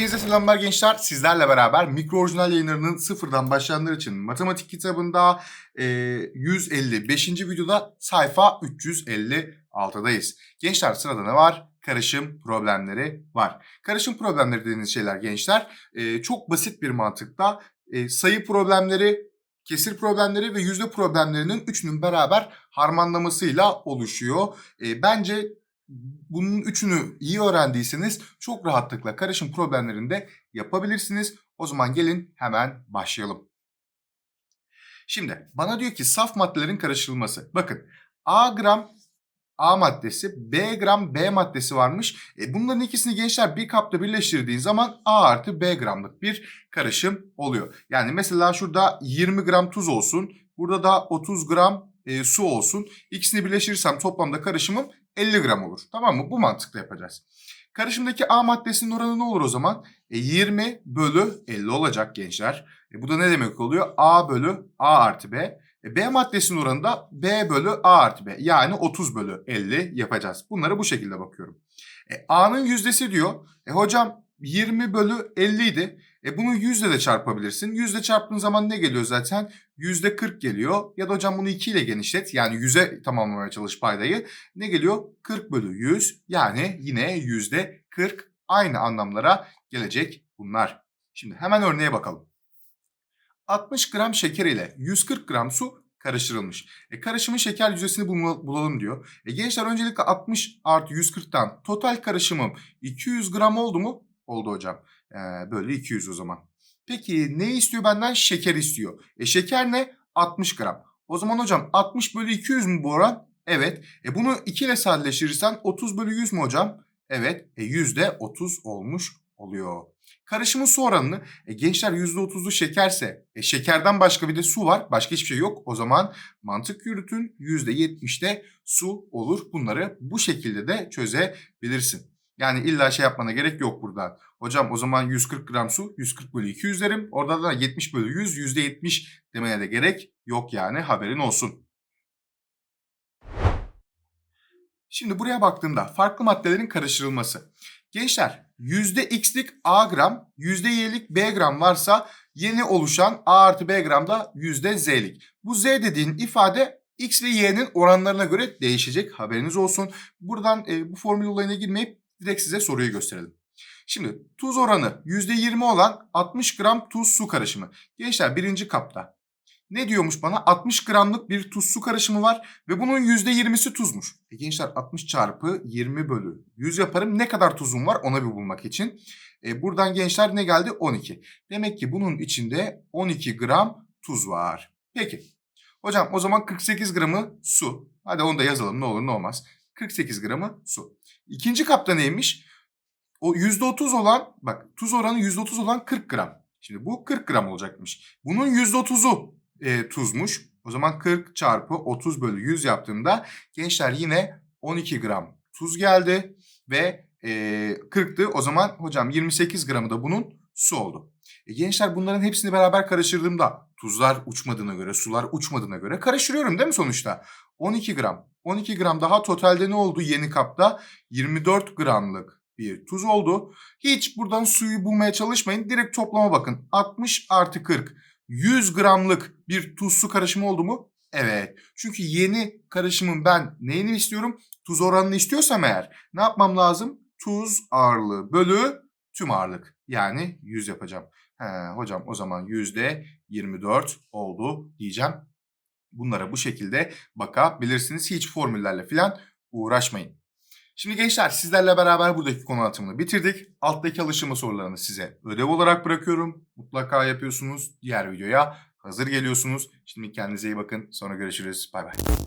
Hepinize selamlar gençler. Sizlerle beraber mikro orijinal yayınlarının sıfırdan başlayanlar için matematik kitabında e, 155. videoda sayfa 356'dayız. Gençler sırada ne var? Karışım problemleri var. Karışım problemleri dediğiniz şeyler gençler e, çok basit bir mantıkta e, sayı problemleri, kesir problemleri ve yüzde problemlerinin üçünün beraber harmanlamasıyla oluşuyor. E, bence bunun üçünü iyi öğrendiyseniz çok rahatlıkla karışım problemlerini de yapabilirsiniz. O zaman gelin hemen başlayalım. Şimdi bana diyor ki saf maddelerin karıştırılması. Bakın A gram A maddesi, B gram B maddesi varmış. E bunların ikisini gençler bir kapta birleştirdiğin zaman A artı B gramlık bir karışım oluyor. Yani mesela şurada 20 gram tuz olsun. Burada da 30 gram e, su olsun. İkisini birleştirirsem toplamda karışımım 50 gram olur. Tamam mı? Bu mantıkla yapacağız. Karışımdaki A maddesinin oranı ne olur o zaman? E, 20 bölü 50 olacak gençler. E, bu da ne demek oluyor? A bölü A artı B. E, B maddesinin oranı da B bölü A artı B. Yani 30 bölü 50 yapacağız. Bunlara bu şekilde bakıyorum. E, A'nın yüzdesi diyor. E, hocam 20 bölü 50 idi. E bunu yüzde de çarpabilirsin. Yüzde çarptığın zaman ne geliyor zaten? Yüzde 40 geliyor. Ya da hocam bunu 2 ile genişlet. Yani 100'e tamamlamaya çalış paydayı. Ne geliyor? 40 bölü 100. Yani yine yüzde 40 aynı anlamlara gelecek bunlar. Şimdi hemen örneğe bakalım. 60 gram şeker ile 140 gram su karıştırılmış. E, karışımın şeker yüzdesini bul- bulalım diyor. E, gençler öncelikle 60 artı 140'tan total karışımım 200 gram oldu mu? Oldu hocam. Ee, böyle 200 o zaman. Peki ne istiyor benden? Şeker istiyor. E şeker ne? 60 gram. O zaman hocam 60 bölü 200 mü bu oran? Evet. E bunu 2 ile sadeleştirirsen 30 bölü 100 mü hocam? Evet. E yüzde 30 olmuş oluyor. Karışımın su oranını e gençler %30'lu şekerse e şekerden başka bir de su var. Başka hiçbir şey yok. O zaman mantık yürütün %70'de su olur. Bunları bu şekilde de çözebilirsin. Yani illa şey yapmana gerek yok burada. Hocam o zaman 140 gram su 140 bölü 200 derim. Orada da 70 bölü 100 yüzde 70 demeye de gerek yok yani haberin olsun. Şimdi buraya baktığımda farklı maddelerin karıştırılması. Gençler x'lik A gram, yüzde y'lik B gram varsa yeni oluşan A artı B gram da z'lik. Bu z dediğin ifade x ve y'nin oranlarına göre değişecek haberiniz olsun. Buradan e, bu formül olayına girmeyip direkt size soruyu gösterelim. Şimdi tuz oranı %20 olan 60 gram tuz su karışımı. Gençler birinci kapta. Ne diyormuş bana? 60 gramlık bir tuz su karışımı var ve bunun %20'si tuzmuş. E gençler 60 çarpı 20 bölü 100 yaparım. Ne kadar tuzum var ona bir bulmak için. E buradan gençler ne geldi? 12. Demek ki bunun içinde 12 gram tuz var. Peki. Hocam o zaman 48 gramı su. Hadi onu da yazalım ne olur ne olmaz. 48 gramı su. İkinci kapta neymiş? O %30 olan bak tuz oranı %30 olan 40 gram. Şimdi bu 40 gram olacakmış. Bunun %30'u e, tuzmuş. O zaman 40 çarpı 30 bölü 100 yaptığımda gençler yine 12 gram tuz geldi. Ve e, 40'tı o zaman hocam 28 gramı da bunun su oldu. E, gençler bunların hepsini beraber karıştırdığımda tuzlar uçmadığına göre sular uçmadığına göre karıştırıyorum değil mi sonuçta? 12 gram. 12 gram daha totalde ne oldu yeni kapta? 24 gramlık bir tuz oldu. Hiç buradan suyu bulmaya çalışmayın. Direkt toplama bakın. 60 artı 40. 100 gramlık bir tuz su karışımı oldu mu? Evet. Çünkü yeni karışımın ben neyini istiyorum? Tuz oranını istiyorsam eğer ne yapmam lazım? Tuz ağırlığı bölü tüm ağırlık. Yani 100 yapacağım. He, hocam o zaman yüzde 24 oldu diyeceğim. Bunlara bu şekilde bakabilirsiniz. Hiç formüllerle falan uğraşmayın. Şimdi gençler sizlerle beraber buradaki konu anlatımını bitirdik. Alttaki alıştırma sorularını size ödev olarak bırakıyorum. Mutlaka yapıyorsunuz. Diğer videoya hazır geliyorsunuz. Şimdi kendinize iyi bakın. Sonra görüşürüz. Bay bay.